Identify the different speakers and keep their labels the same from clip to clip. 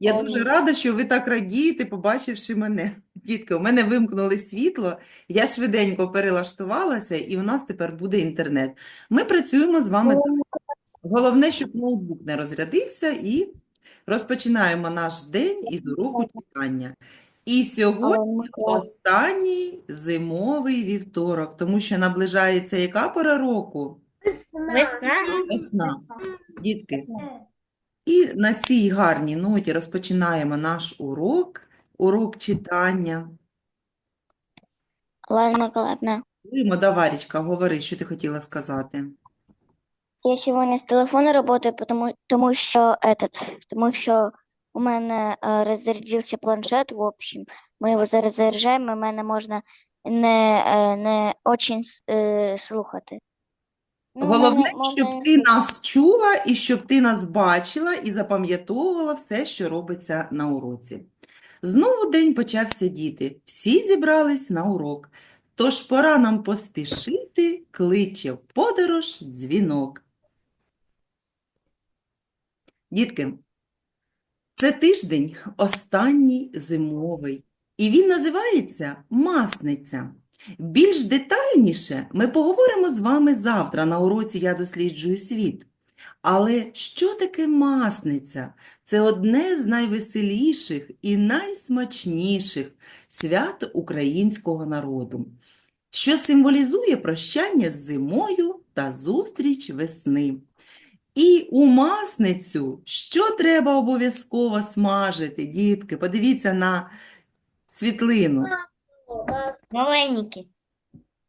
Speaker 1: Я дуже рада, що ви так радієте, побачивши мене. Дітки, у мене вимкнули світло, я швиденько перелаштувалася, і у нас тепер буде інтернет. Ми працюємо з вами. так. Головне, щоб ноутбук не розрядився, і розпочинаємо наш день із уроку читання. І сьогодні останній зимовий вівторок, тому що наближається яка пора року?
Speaker 2: Весна.
Speaker 1: Весна. Дітки, і на цій гарній ноті розпочинаємо наш урок, урок читання.
Speaker 3: Ладно, Миколаївна,
Speaker 1: Димо, Даварічка, говори, що ти хотіла сказати.
Speaker 3: я сьогодні з телефону працюю, тому, тому що этот, тому що у мене е, розрядився планшет, в общем, ми його зараз заряджаємо, і мене можна не, е, не очень е, слухати. Ну,
Speaker 1: Головне,
Speaker 3: мене
Speaker 1: щоб ти нас чула і щоб ти нас бачила і запам'ятовувала все, що робиться на уроці. Знову день почався, діти. Всі зібрались на урок. Тож пора нам поспішити, кличе в подорож дзвінок. Дітки, це тиждень останній зимовий, і він називається Масниця. Більш детальніше ми поговоримо з вами завтра на уроці «Я досліджую світ». Але що таке масниця? Це одне з найвеселіших і найсмачніших свят українського народу, що символізує прощання з зимою та зустріч весни. І у масницю що треба обов'язково смажити, дітки? Подивіться на світлину.
Speaker 2: Маленькі.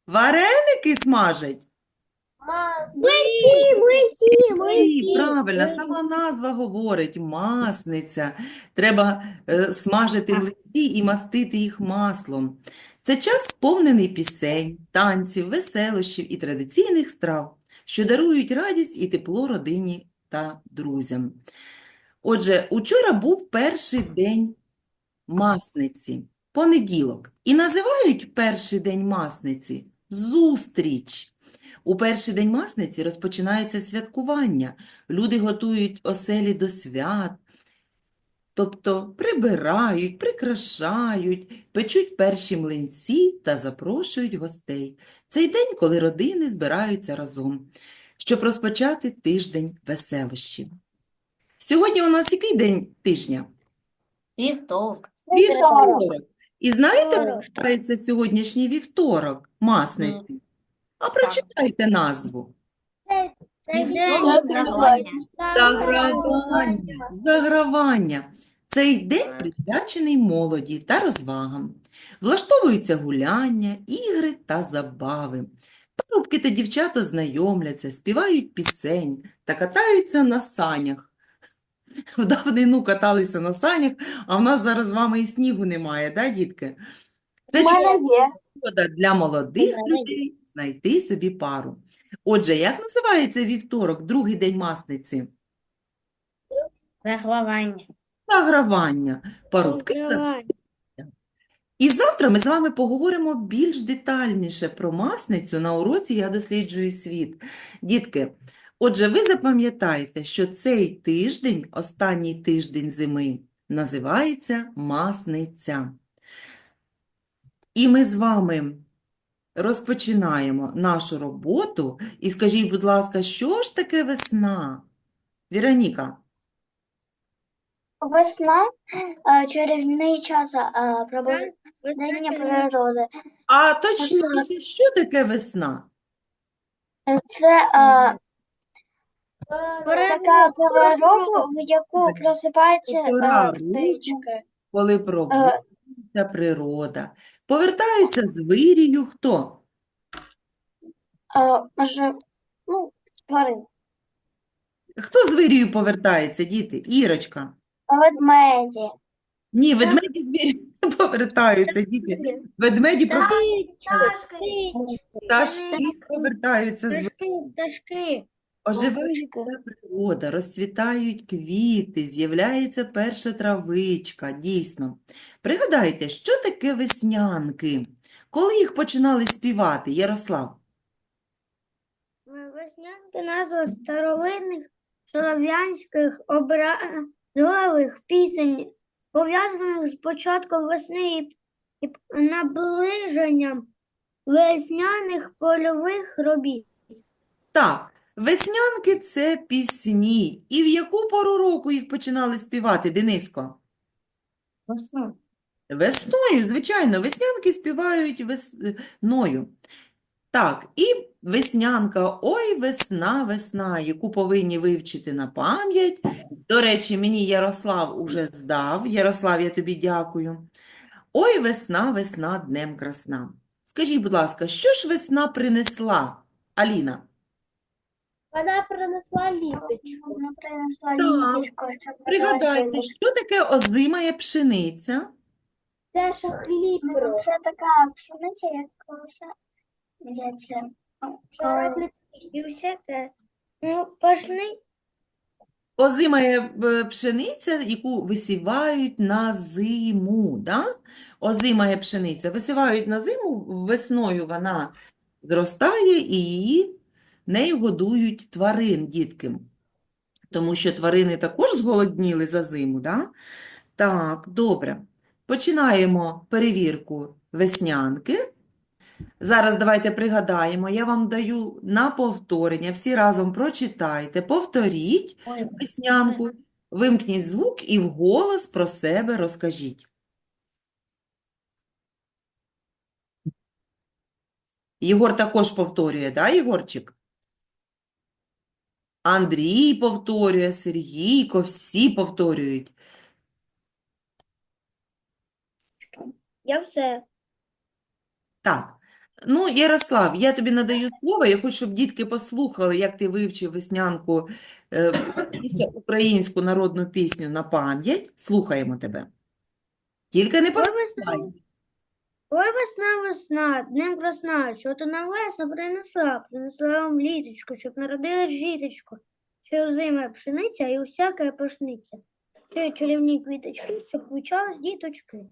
Speaker 1: Вареники смажать?
Speaker 2: Млинці, млинці,
Speaker 1: Ці, правильно, сама назва говорить масниця. Треба е, смажити млинці і мастити їх маслом. Це час сповнений пісень, танців, веселощів і традиційних страв, що дарують радість і тепло родині та друзям. Отже, учора був перший день масниці, понеділок. І називають перший день масниці зустріч. У перший день масниці розпочинається святкування. Люди готують оселі до свят, тобто прибирають, прикрашають, печуть перші млинці та запрошують гостей. Цей день, коли родини збираються разом, щоб розпочати тиждень веселощів. Сьогодні у нас який день тижня?
Speaker 2: Вівторок.
Speaker 1: Вівторок. І знаєте, як
Speaker 3: Вівторок.
Speaker 1: називається сьогоднішній вівторок, масниці? А прочитайте назву.
Speaker 2: Це загравання.
Speaker 1: Загравання. Загравання. Цей день присвячений молоді та розвагам. Влаштовуються гуляння, ігри та забави. Парубки та дівчата знайомляться, співають пісень та катаються на санях. В давнину каталися на санях, а в нас зараз з вами і снігу немає, да, дітки? Це чудова для молодих людей знайти собі пару. Отже, як називається вівторок, другий день масниці?
Speaker 2: Загравання.
Speaker 1: Загравання. Парубки І завтра ми з вами поговоримо більш детальніше про масницю на уроці «Я досліджую світ». Дітки, отже, ви запам'ятаєте, що цей тиждень, останній тиждень зими, називається масниця. І ми з вами розпочинаємо нашу роботу. І скажіть, будь ласка, що ж таке весна? Віроніка,
Speaker 3: Весна, е, чарівний час е, пробуждення природи.
Speaker 1: а точніше, що таке весна?
Speaker 3: Це е, така пора року, в яку просипаються
Speaker 1: Пора
Speaker 3: е,
Speaker 1: року. Коли пробуджується природа. Повертаються з вирію хто?
Speaker 3: Е, може, ну, тварин.
Speaker 1: Хто з вирію повертається, діти? Ірочка.
Speaker 3: Ведмеді.
Speaker 1: Ні, ведмеді з вирію не повертаються, діти. Ведмеді про пташки повертаються з вирію.
Speaker 2: Пташки, пташки.
Speaker 1: Оживає вся природа, розцвітають квіти, з'являється перша травичка, дійсно. Пригадайте, що таке веснянки? Коли їх починали співати, Ярослав?
Speaker 2: Веснянки назва старовинних слов'янських образових пісень, пов'язаних з початком весни і наближенням весняних польових робіт.
Speaker 1: Так, веснянки – це пісні. І в яку пору року їх починали співати, Дениско? Весною, звичайно, веснянки співають весною. Так, і веснянка, ой, весна, весна, яку повинні вивчити на пам'ять. До речі, мені Ярослав уже здав. Ярослав, я тобі дякую. Ой, весна, весна, днем красна. Скажіть, будь ласка, що ж весна принесла, Аліна?
Speaker 2: Вона принесла літочку.
Speaker 3: Вона принесла літочку, щоб
Speaker 1: Пригадайте, що таке озимая пшениця?
Speaker 2: Це ж хліб.
Speaker 3: Ну, Це така пшениця, як
Speaker 2: все те. Ну, пошли.
Speaker 1: Озимая е, пшениця, яку висівають на зиму, да? Озимая пшениця висівають на зиму, весною вона зростає і її, нею годують тварин, дітки. Тому що тварини також зголодніли за зиму, да? Так, добре. Починаємо перевірку веснянки. Зараз давайте пригадаємо, я вам даю на повторення, всі разом прочитайте, повторіть веснянку, вимкніть звук і вголос про себе розкажіть. Єгор також повторює, да, Єгорчик? Андрій повторює, Сергійко, всі повторюють.
Speaker 2: Я все.
Speaker 1: Так. Ну, Ярослав, я тобі надаю слово. Я хочу, щоб дітки послухали, як ти вивчив веснянку, е, українську народну пісню на пам'ять. Слухаємо тебе. Тільки не поспішай.
Speaker 2: Ой, весна, весна, днем красна, що ти на весну принесла, принесла вам літочку, щоб народилась жіточко, що озима пшениця і усяка пашниця, що й чарівні квіточки, щоб квічались діточки.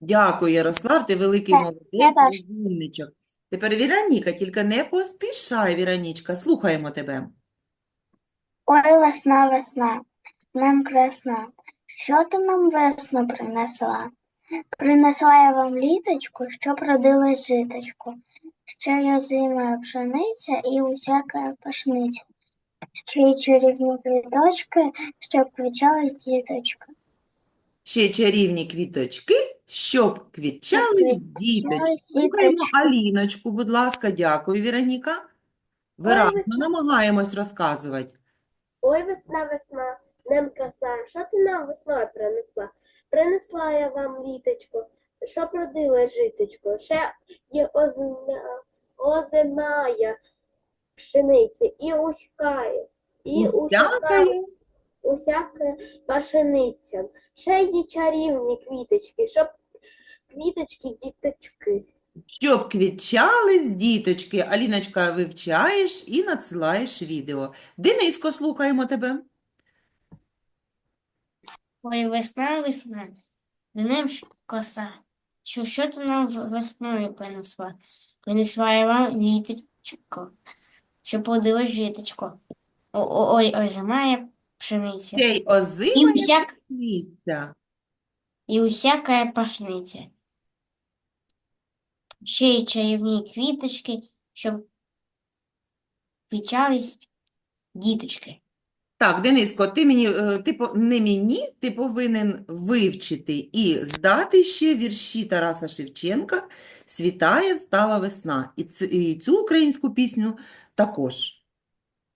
Speaker 1: Дякую, Ярослав, ти великий
Speaker 3: я
Speaker 1: молодець, розумничок. Тепер Віроніка, тільки не поспішай, Віронічка, слухаємо тебе.
Speaker 3: Ой, весна, весна, нам красна. Що ти нам весну принесла? Принесла я вам літочку, щоб родилась житочку, ще й озима пшениця і усяка пашниця, ще й чарівні квіточки, щоб квічалась діточка.
Speaker 1: Ще чарівні квіточки, щоб квітчали діточки. Слухаємо. Аліночку, будь ласка, дякую, Віроніка. Виразно намагаємось розказувати.
Speaker 4: Ой, весна, весна, днем краса, що ти нам весною принесла? Принесла я вам літочко, що родила житочко, ще є озима, озимая пшениця, і уськає, і
Speaker 1: Усякає?
Speaker 4: усякає, усяка пашениця, ще є чарівні квіточки, щоб квіточки, діточки.
Speaker 1: Щоб квітчались діточки. Аліночка, вивчаєш і надсилаєш відео. Дениско, слухаємо тебе.
Speaker 5: Ой, весна, весна, днем коса. Що, що ти нам весною принесла? Принесла я вам літочко, що плодило житочко. Ой, ой, зимає пшениця,
Speaker 1: Ще й
Speaker 5: і,
Speaker 1: озимая пшениця.
Speaker 5: і усяка пашниця. Ще й чарівні квіточки, щоб квічались діточки.
Speaker 1: Так, Дениско, ти мені, е, ти не мені, ти повинен вивчити і здати ще вірші Тараса Шевченка «Світає, встала весна». І, ц- і цю українську пісню також.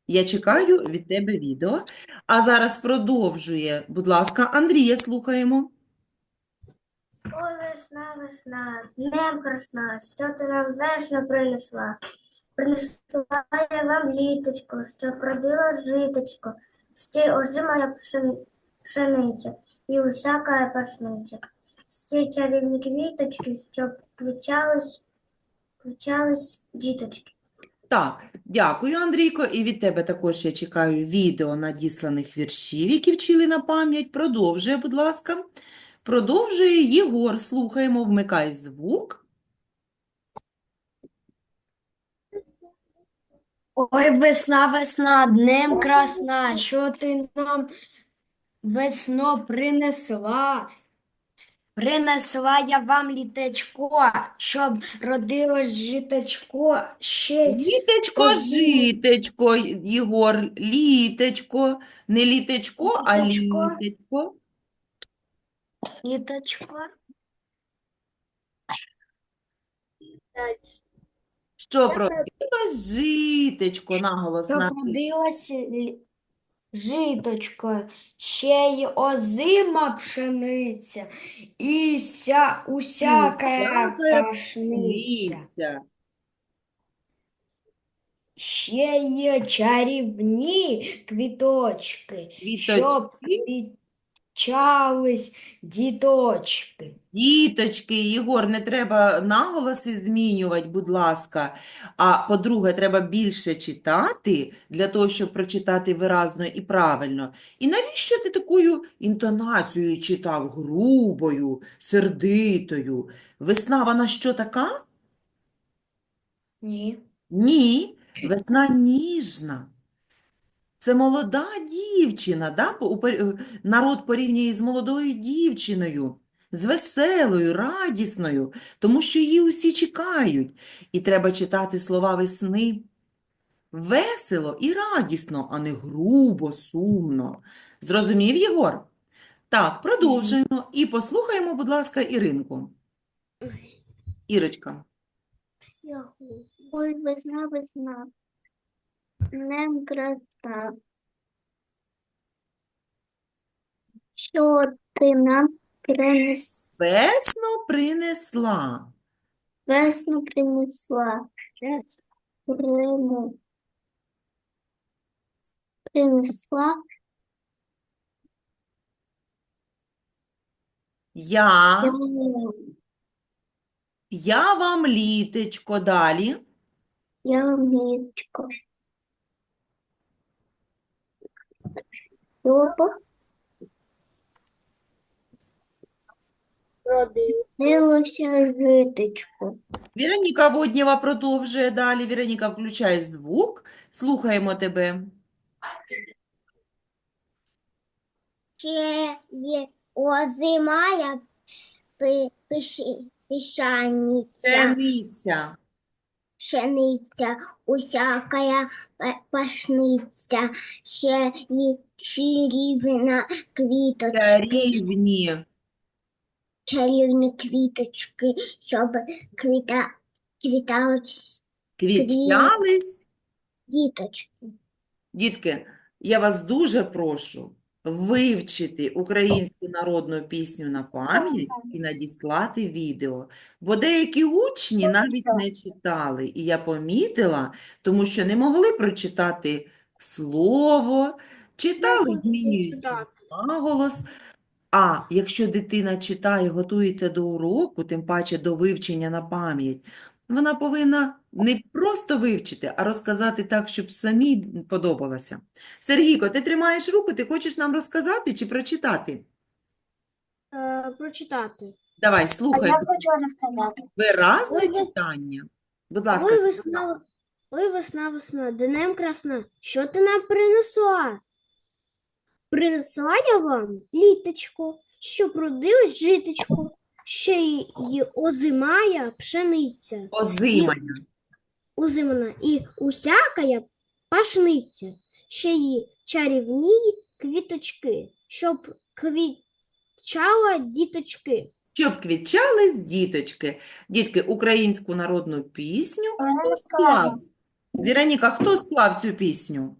Speaker 1: Я чекаю від тебе відео. А зараз продовжує, будь ласка, Андрія слухаємо.
Speaker 2: Ой, весна, весна, днем красна, що ти нам весну принесла? Принесла я вам літочку, щоб родила житочко, ще озима пшениця і усяка пашниця, ще чарівні квіточки, щоб квічались діточки.
Speaker 1: Так, дякую, Андрійко. І від тебе також я чекаю відео надісланих віршів, які вчили на пам'ять. Продовжує, будь ласка. Продовжує Єгор. Слухаємо, вмикай звук.
Speaker 6: Ой, весна, весна, днем красна, що ти нам весно принесла? Принесла я вам літечко, щоб родилось житечко, ще й
Speaker 1: Літечко, житечко, Єгор, літечко. Не літечко, а
Speaker 6: Літечко.
Speaker 1: літечко.
Speaker 6: літочко.
Speaker 1: Що продивилось житечко, наголос на
Speaker 6: родилось лі- житочко, ще й озима пшениця, і ся, усяка
Speaker 1: ліця.
Speaker 6: Ще є чарівні квіточки, щоб
Speaker 1: Квіточки.
Speaker 6: Квітчались діточки.
Speaker 1: Діточки, Єгор, не треба наголоси змінювати, будь ласка. А по-друге, треба більше читати для того, щоб прочитати виразно і правильно. І навіщо ти такою інтонацією читав? Грубою, сердитою. Весна, вона що така?
Speaker 6: Ні.
Speaker 1: Ні, весна ніжна. Це молода дівчина, да? Народ порівнює з молодою дівчиною, з веселою, радісною, тому що її усі чекають. І треба читати слова весни весело і радісно, а не грубо, сумно. Зрозумів, Єгор? Так, продовжуємо. І послухаємо, будь ласка, Іринку. Ірочка.
Speaker 7: Ой, весна, весна, днем красна. Що ти нам принес,
Speaker 1: Весну принесла.
Speaker 7: весну принесла? Прину- Принесла
Speaker 1: Я,
Speaker 7: я,
Speaker 1: вам літечко далі.
Speaker 7: я вам ниточку. Опа,
Speaker 4: родив.
Speaker 7: дилося.
Speaker 1: Віроніка Воднєва продовжує далі. Віроніка, включай звук. Слухаємо тебе.
Speaker 8: Ще є озимая пи- пиші- пішаниця,
Speaker 1: Пшениця.
Speaker 8: Пшениця, усякая пашниця, ще є чарівна квіточка,
Speaker 1: Чарівні.
Speaker 8: чарівні квіточки, щоб квіта, квітали
Speaker 1: Квітчались.
Speaker 8: діточки.
Speaker 1: Дітки, я вас дуже прошу вивчити українську народну пісню на пам'ять і надіслати відео. Бо деякі учні навіть не читали. І я помітила, тому що не могли прочитати слово, читали, змінюючи наголос. А якщо дитина читає, готується до уроку, тим паче до вивчення на пам'ять, вона повинна не просто вивчити, а розказати так, щоб самій подобалося. Сергійко, ти тримаєш руку, ти хочеш нам розказати чи прочитати?
Speaker 7: прочитати.
Speaker 1: Давай, слухай,
Speaker 3: Я хочу розказати.
Speaker 1: виразне
Speaker 7: ви-
Speaker 1: читання. Будь ласка,
Speaker 7: Ой, весна, ой, весна, весна, днем красна. Що ти нам принесла? Принесла я вам літочку, що родилось житочку, ще й озимая пшениця,
Speaker 1: Озимання.
Speaker 7: озимана і усякая пашниця, ще й чарівні квіточки, щоб квітчала діточки.
Speaker 1: Щоб квітчались діточки. Дітки, українську народну пісню
Speaker 3: Вона
Speaker 1: хто склав? Віроніка, хто склав цю пісню?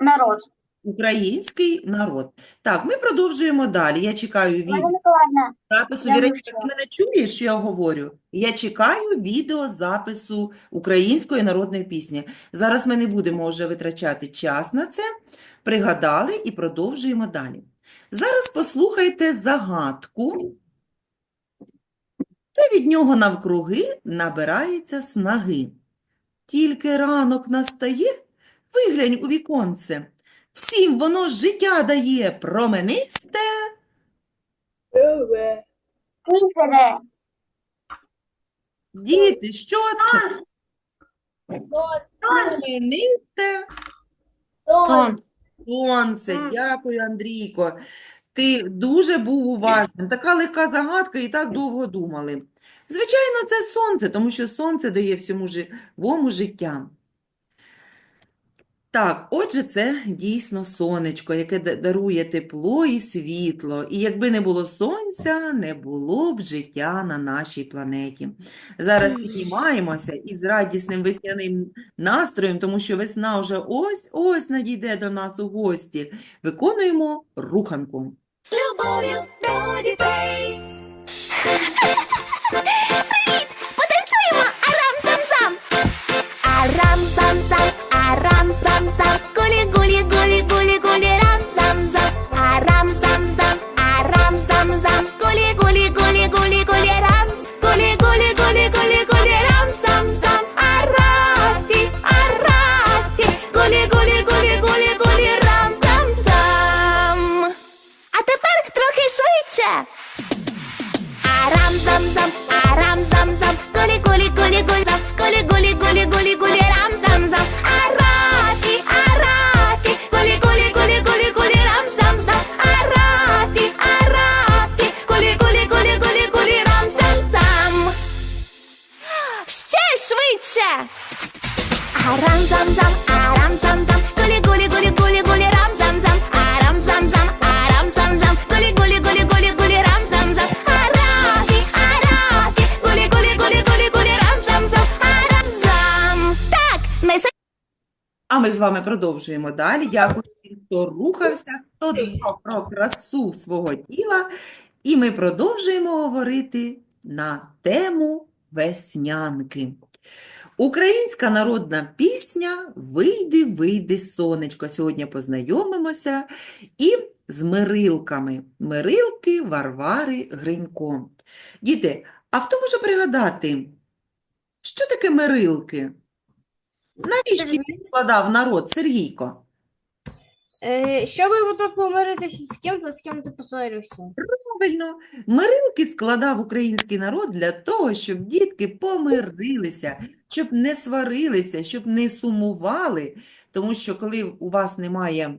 Speaker 3: Народ.
Speaker 1: Український народ. Так, ми продовжуємо далі. Я чекаю від
Speaker 3: Миколаївна,
Speaker 1: запису.
Speaker 3: я
Speaker 1: Віроніка, ти мене чуєш, що я говорю? Я чекаю відеозапису української народної пісні. Зараз ми не будемо вже витрачати час на це. Пригадали і продовжуємо далі. Зараз послухайте загадку. Та від нього навкруги набирається снаги. Тільки ранок настає, виглянь у віконце. Всім воно життя дає променисте.
Speaker 4: Нове.
Speaker 1: Діти, що це? Променисте
Speaker 4: Сон.
Speaker 1: сонце. Дякую, Андрійко. Ти дуже був уважним. Така легка загадка і так довго думали. Звичайно, це сонце, тому що сонце дає всьому живому життя. Так, отже, це дійсно сонечко, яке дарує тепло і світло. І якби не було сонця, не було б життя на нашій планеті. Зараз піднімаємося із радісним весняним настроєм, тому що весна вже ось-ось надійде до нас у гості. Виконуємо руханку.
Speaker 9: З любов'ю до дітей.
Speaker 1: вами продовжуємо далі. Дякую всім, хто рухався, хто думав про красу свого тіла. І ми продовжуємо говорити на тему веснянки. Українська народна пісня «Вийди, вийди, сонечко». Сьогодні познайомимося і з мирилками. Мирилки Варвари Гринько. Діти, а хто може пригадати, що таке мирилки? Навіщо їх складав народ, Сергійко?
Speaker 2: Е, щоб помиритися з ким-то, з ким ти посварився.
Speaker 1: Правильно, мирилки складав український народ для того, щоб дітки помирилися, щоб не сварилися, щоб не сумували, тому що коли у вас немає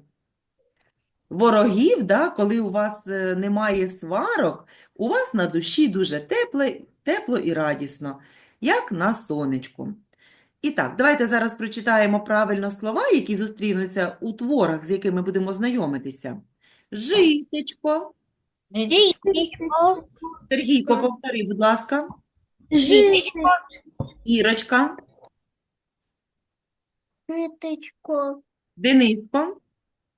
Speaker 1: ворогів, да, коли у вас е, немає сварок, у вас на душі дуже тепло, тепло і радісно, як на сонечку. І так, давайте зараз прочитаємо правильно слова, які зустрінуться у творах, з якими будемо знайомитися. Житечко.
Speaker 2: Житечко.
Speaker 1: Сергійко, повтори, будь ласка.
Speaker 2: Житечко.
Speaker 1: Ірочка,
Speaker 8: Житечко.
Speaker 1: Дениско.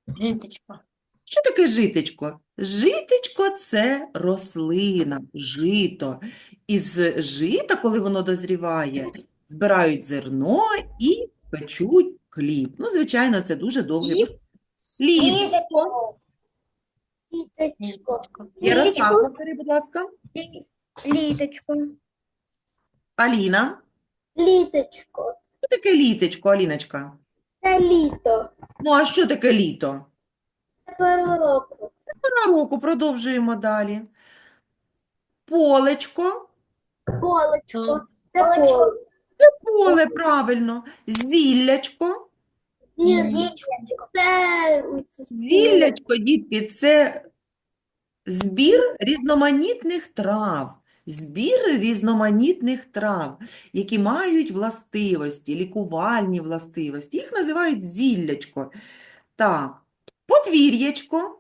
Speaker 5: Житочко.
Speaker 1: Що таке житечко? Житечко – це рослина, жито. Із жита, коли воно дозріває, збирають зерно і печуть хліб. Ну, звичайно, це дуже довгий процес. Літочко.
Speaker 4: Літочко.
Speaker 1: Ярослав, повтори, будь ласка.
Speaker 2: Літочко.
Speaker 1: Аліна.
Speaker 4: Літочко.
Speaker 1: Що таке літечко, Аліночка?
Speaker 4: Це літо.
Speaker 1: Ну, а що таке літо?
Speaker 4: Це пора року.
Speaker 1: Пора року, продовжуємо далі. Полечко.
Speaker 4: Полечко. Це
Speaker 5: Полечко.
Speaker 4: поле.
Speaker 1: Поле, правильно. Зіллячко.
Speaker 4: Зіллячко. Це це
Speaker 1: Зіллячко, дітки, це збір різноманітних трав. Збір різноманітних трав, які мають властивості, лікувальні властивості. Їх називають зіллячко. Так, подвір'ячко.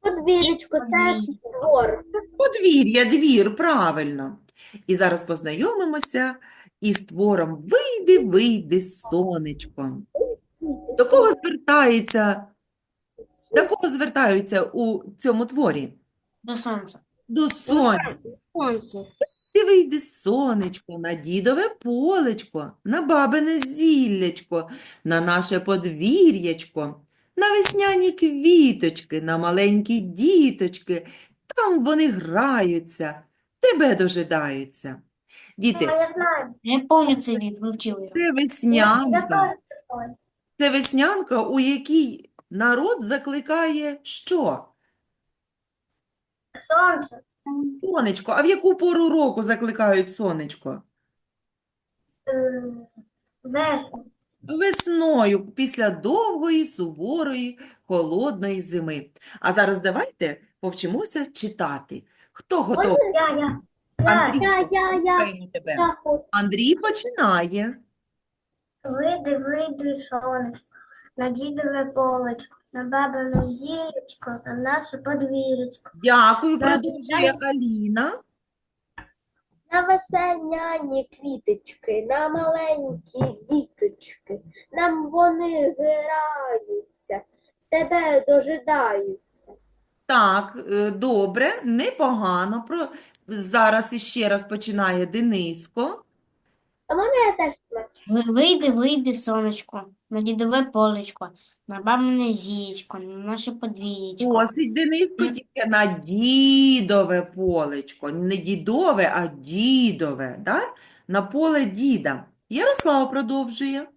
Speaker 4: подвір'ячко. Це двор.
Speaker 1: Подвір'я, двір, правильно. І зараз познайомимося із твором «Вийди, вийди, сонечко». До кого звертається, до кого звертаються у цьому творі?
Speaker 5: До сонця.
Speaker 1: До сонця. Ти вийди, сонечко, на дідове полечко, на бабине зіллячко, на наше подвір'ячко, на весняні квіточки, на маленькі діточки. Там вони граються, тебе дожидаються. Діти,
Speaker 4: Я знаю.
Speaker 5: Я пам'ятаю цей рік, вивчив його.
Speaker 1: це веснянка. Це веснянка, у якій народ закликає що?
Speaker 4: Сонце.
Speaker 1: Сонечко. А в яку пору року закликають сонечко?
Speaker 2: Весна.
Speaker 1: Весною, після довгої, суворої, холодної зими. А зараз давайте повчимося читати. Хто готовий?
Speaker 2: Я, я.
Speaker 1: Андрій,
Speaker 4: Я, я, я,
Speaker 1: слухаємо тебе.
Speaker 4: я хочу.
Speaker 1: Андрій починає.
Speaker 2: Вийди, вийди, сонечко, на дідове полечко, на бабине зірочко, на наше подвір'ячко.
Speaker 1: Дякую,
Speaker 2: Так,
Speaker 1: продовжує Аліна.
Speaker 4: На весняні квіточки, на маленькі діточки, нам вони граються, тебе дожидаються.
Speaker 1: Так, е, добре, непогано. Про... Зараз іще раз починає Дениско.
Speaker 4: А можна я теж?
Speaker 5: Ви- Вийди, вийди, сонечко, на дідове полечко, на бабине зієчко, на наше подвір'ячко.
Speaker 1: Досить, Дениско, тільки на дідове полечко. Не дідове, а дідове, да? На поле діда. Ярослав продовжує.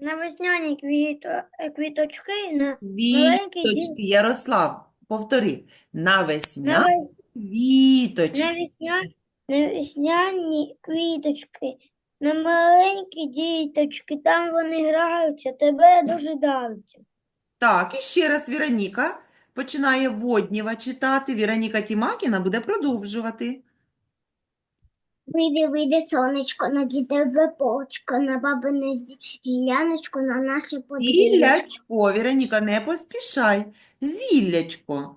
Speaker 2: На весняні квіто, квіточки, на Маленький дід.
Speaker 1: Квіточки, Ярослав, повтори. На
Speaker 2: весня
Speaker 1: квіточки.
Speaker 2: на, весня... на весняні квіточки, на маленькі діточки, там вони граються, тебе дожидаються.
Speaker 1: Так, і ще раз Віроніка починає Водніва читати. Віроніка Тімакіна буде продовжувати.
Speaker 8: Вийди, вийди, сонечко, на дідове полочко, на бабине гіляночко, на наше подвір'я.
Speaker 1: Зіллячко, Віроніка, не поспішай. Зіллячко.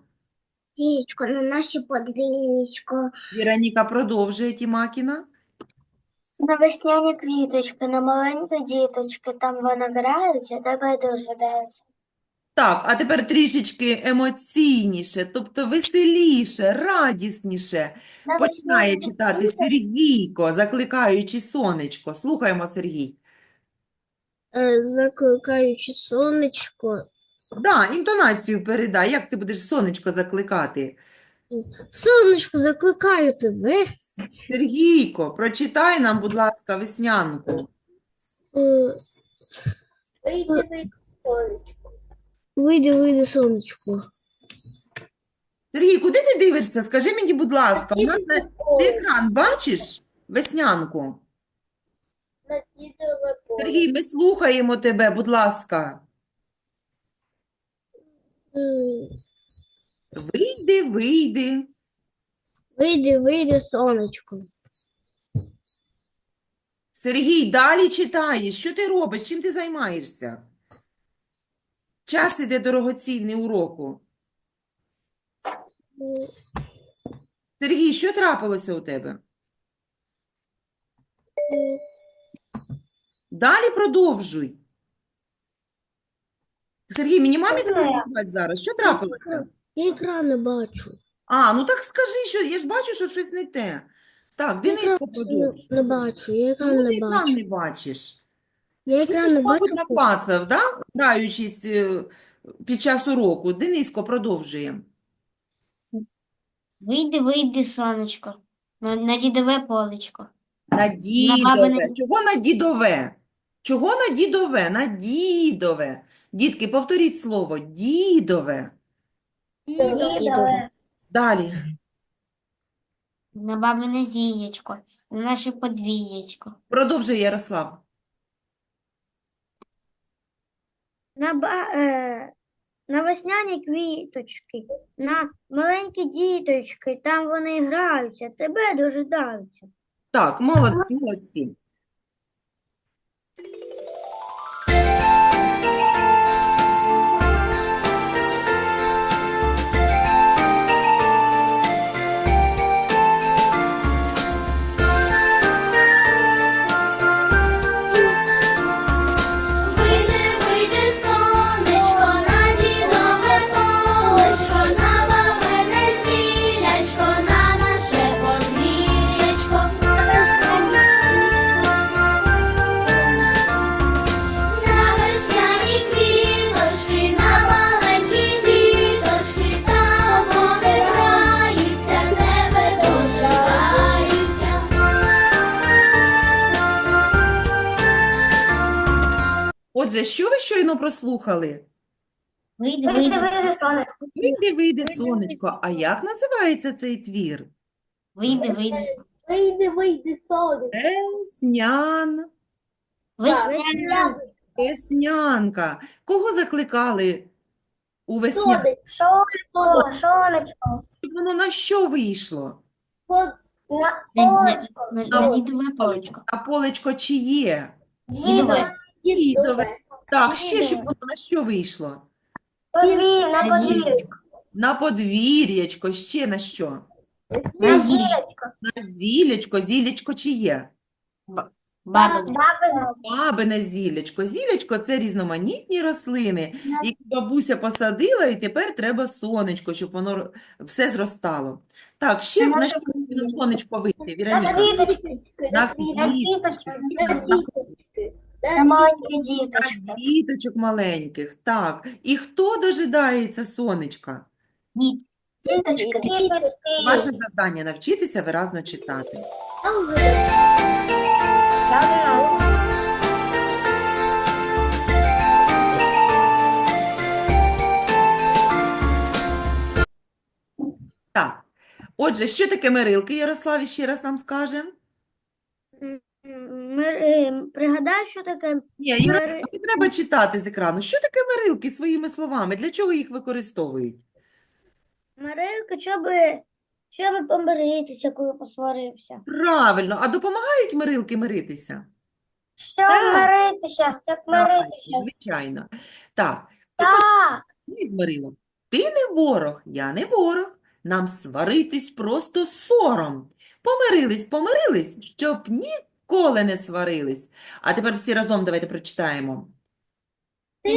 Speaker 8: Дієчко, на наше подвір'ячко.
Speaker 1: Віроніка продовжує Тімакіна.
Speaker 3: На весняні квіточки, на маленькі діточки, там вони грають, а тебе дожидаються.
Speaker 1: Так, а тепер трішечки емоційніше, тобто веселіше, радісніше. Починає читати Сергійко, закликаючи сонечко. Слухаємо, Сергій.
Speaker 2: Закликаючи сонечко,
Speaker 1: Да, інтонацію передай. Як ти будеш сонечко закликати?
Speaker 2: сонечко, закликаю тебе.
Speaker 1: Сергійко, прочитай нам, будь ласка, веснянку.
Speaker 4: Вийди, вийди, сонечко.
Speaker 2: Вийди, вийди, сонечко.
Speaker 1: Сергій, куди ти дивишся? Скажи мені, будь ласка, у нас на ти екран бачиш веснянку? Сергій, ми слухаємо тебе, будь ласка. Вийди, вийди.
Speaker 2: Вийди, вийди, сонечко.
Speaker 1: Сергій, далі читаєш. Що ти робиш? Чим ти займаєшся? Час іде дорогоцінний уроку. Сергій, що трапилося у тебе? Далі продовжуй. Сергій, мені мамі допомагати зараз. Що трапилося?
Speaker 2: Я екран не бачу.
Speaker 1: А, ну так скажи, що я ж бачу, що щось не те. Так, Дениско продовжуй.
Speaker 2: Не бачу, я екран
Speaker 1: Чому
Speaker 2: не
Speaker 1: ти екран
Speaker 2: бачу.
Speaker 1: не бачиш?
Speaker 2: Я
Speaker 1: Чому
Speaker 2: не
Speaker 1: мабуть,
Speaker 2: бачу.
Speaker 1: наклацав, да? граючись е, під час уроку. Дениско продовжує.
Speaker 5: Вийди, вийди, сонечко, на, на дідове полечко.
Speaker 1: На дідове.
Speaker 5: бабине-
Speaker 1: Чого на дідове? Чого на дідове? На дідове. Дітки, повторіть слово. Дідове.
Speaker 2: Дідове.
Speaker 1: Далі.
Speaker 5: На бабине зієчко, на наше подвір'ячко.
Speaker 1: Продовжує Ярослав.
Speaker 2: На, ба... е... на весняні квіточки, на маленькі діточки, там вони граються, тебе дожидаються.
Speaker 1: Так, молодці, молодці. Прослухали?
Speaker 5: Вийди, вийди,
Speaker 2: сонечко.
Speaker 1: Вийди, вийди, сонечко. А як називається цей твір?
Speaker 5: вийди, вийди.
Speaker 4: Вийди, вийди, сонечко.
Speaker 1: Веснян.
Speaker 5: Весняна.
Speaker 1: Веснянка. Кого закликали у весняну?
Speaker 8: Сонечко, сонечко,
Speaker 1: Щоб Воно на що вийшло?
Speaker 8: на полечко,
Speaker 5: на- на полечко.
Speaker 1: А полечко чиє?
Speaker 5: Дідове.
Speaker 1: Дідове. Так, ще щоб воно на що вийшло?
Speaker 8: на подвір'я.
Speaker 1: На подвір'ячко, ще на що?
Speaker 5: На зірочку.
Speaker 1: На зілячко, зілячко чиє?
Speaker 5: Бабине.
Speaker 8: бабина,
Speaker 1: Бабине зілячко. Зілячко – це різноманітні рослини, які бабуся посадила, і тепер треба сонечко, щоб воно р- все зростало. Так, ще на що сонечко вийти,
Speaker 8: на
Speaker 1: Віроніка? На
Speaker 8: на
Speaker 1: квіточки, на
Speaker 8: маленькі діточки.
Speaker 1: діточок маленьких. Так, і хто дожидається сонечка?
Speaker 8: Діточки, діточки.
Speaker 1: Ваше завдання – навчитися виразно читати. Так, отже, що таке мирилки, Ярослав, ще раз нам скаже?
Speaker 2: Е, пригадай, що таке
Speaker 1: Ні, не треба читати з екрану. Що таке мирилки своїми словами? Для чого їх використовують?
Speaker 2: мирилка, щоб, щоб помиритися, коли посварився.
Speaker 1: Правильно, а допомагають мирилки миритися?
Speaker 8: Щоб
Speaker 2: Так.
Speaker 8: миритися, щоб
Speaker 1: Правильно,
Speaker 8: миритися.
Speaker 1: звичайно. Так,
Speaker 8: Так.
Speaker 1: Ні, ти не ворог, я не ворог. Нам сваритись просто сором. Помирились, помирились, щоб ніколи не сварились. А тепер всі разом давайте прочитаємо.
Speaker 4: Я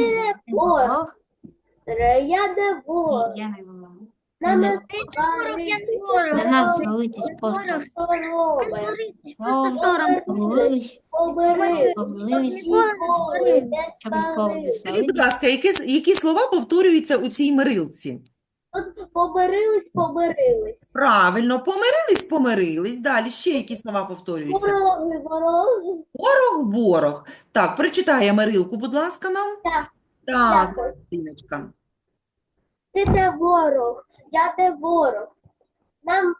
Speaker 4: не ворог.
Speaker 5: Я не
Speaker 2: я
Speaker 4: сваритись.
Speaker 5: На нас просто. Помилились, помилились,
Speaker 2: не сваритись.
Speaker 1: Скажіть, будь ласка, які, які слова повторюються у цій мирилці?
Speaker 4: От помирились, помирились.
Speaker 1: Правильно, помирились, помирились. Далі ще які слова повторюються?
Speaker 4: Вороги, вороги.
Speaker 1: Ворог, ворог. Так, прочитає Мирилку, будь ласка, нам.
Speaker 4: Так.
Speaker 1: Так,
Speaker 4: Дякую. Ти не ворог, я не ворог. Нам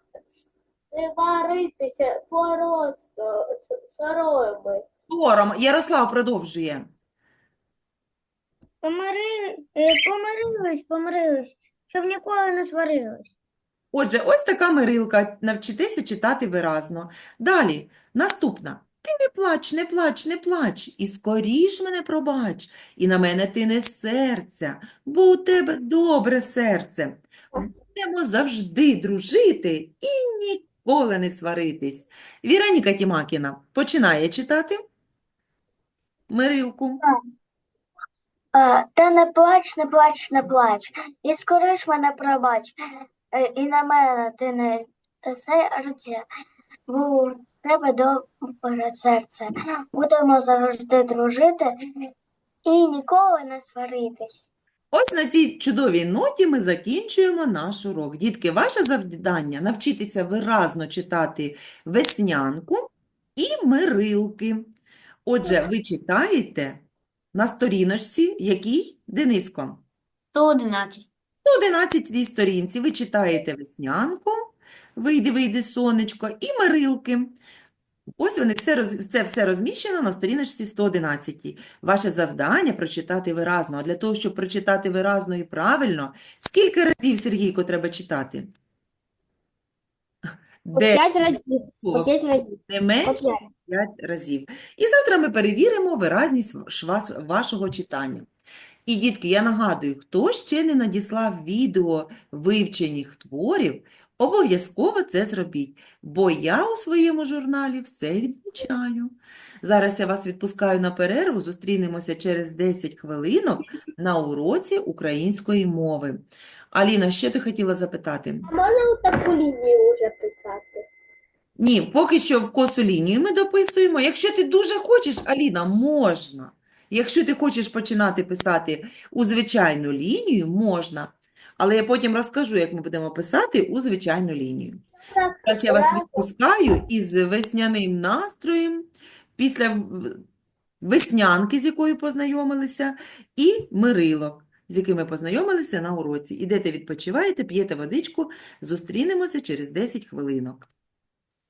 Speaker 4: сваритися просто с- сороми.
Speaker 1: Сором. Ярослав продовжує.
Speaker 2: Помири, е, помирились, помирились, щоб ніколи не сварились.
Speaker 1: Отже, ось така мирилка. Навчитися читати виразно. Далі, наступна. Ти не плач, не плач, не плач, і скоріш мене пробач, і на мене ти не серця, бо у тебе добре серце. Будемо завжди дружити і ніколи не сваритись. Віроніка Тімакіна починає читати Мирилку.
Speaker 3: Та не плач, не плач, не плач, і скориш мене пробач, Е, і на мене ти не серця, бо у тебе добре серце. Будемо завжди дружити і ніколи не сваритись.
Speaker 1: Ось на цій чудовій ноті ми закінчуємо наш урок. Дітки, ваше завдання – навчитися виразно читати веснянку і мирилки. Отже, ви читаєте на сторіночці, якій, Дениско?
Speaker 5: 111.
Speaker 1: На 11 сторінці ви читаєте веснянку, вийди, вийди сонечко, і мирилки. Ось вони все, роз... це все розміщено на сторіночці 111. Ваше завдання прочитати виразно. А для того, щоб прочитати виразно і правильно, скільки разів, Сергійко, треба читати? Десять
Speaker 8: разів.
Speaker 1: разів,
Speaker 8: разів.
Speaker 1: не менше 5 разів. І завтра ми перевіримо виразність ваш- вас- вашого читання. І, дітки, я нагадую, хто ще не надіслав відео вивчених творів, обов'язково це зробіть, бо я у своєму журналі все відмічаю. Зараз я вас відпускаю на перерву, зустрінемося через 10 хвилинок на уроці української мови. Аліна, що ти хотіла запитати?
Speaker 4: А можна таку лінію вже писати?
Speaker 1: Ні, поки що в косу лінію ми дописуємо. Якщо ти дуже хочеш, Аліна, можна. Якщо ти хочеш починати писати у звичайну лінію, можна. Але я потім розкажу, як ми будемо писати у звичайну лінію. Зараз я вас відпускаю із весняним настроєм, після веснянки, з якою познайомилися, і мирилок, з якими познайомилися на уроці. Ідете відпочиваєте, п'єте водичку, зустрінемося через 10 хвилинок.